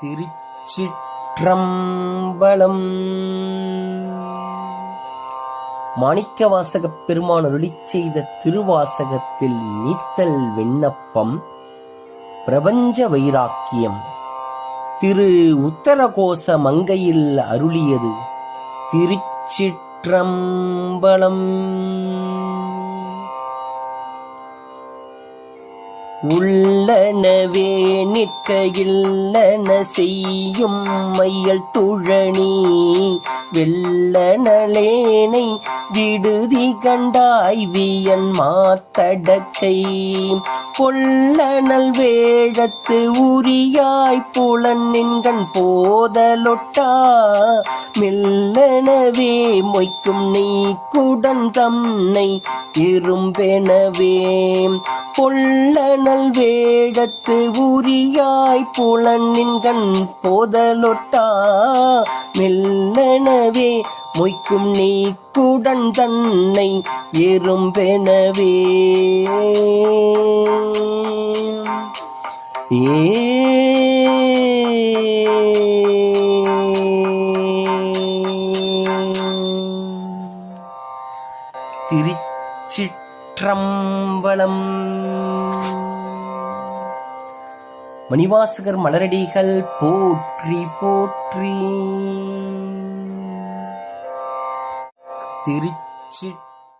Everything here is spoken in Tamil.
திருச்சிற்றம்பலம். மாணிக்கவாசகப் பெருமான் ஒளி செய்த திருவாசகத்தில் நீத்தல் விண்ணப்பம் பிரபஞ்ச வைராக்கியம். திரு உத்தரகோச மங்கையில் அருளியது திருச்சிற்றம்பலம். உள்ளனவே நிற்க இல்லன செய்யும் மையல் துழனி வெள்ளனலேனை விடுதி கண்டாய் வியன் மாத்தடக்கை. பொல்லனல் வேழத்து உரியாய் புலன் நின்கண் போதலொட்டா. மெல்லனவே மொய்க்கும் நீ குடன் தம்னை இரும்பெனவே பொல்லனல் வேடத்து உரியாய் புலனின்கண் போதலொட்டா. மெல்லனவே மொய்க்கும் நீக்குடன் தன்னை எறும்பெனவே ஏ. திருச்சி திருச்சிற்றம்பலம் மணிவாசகர் மலரடிகள் போற்றி போற்றி. திருச்சி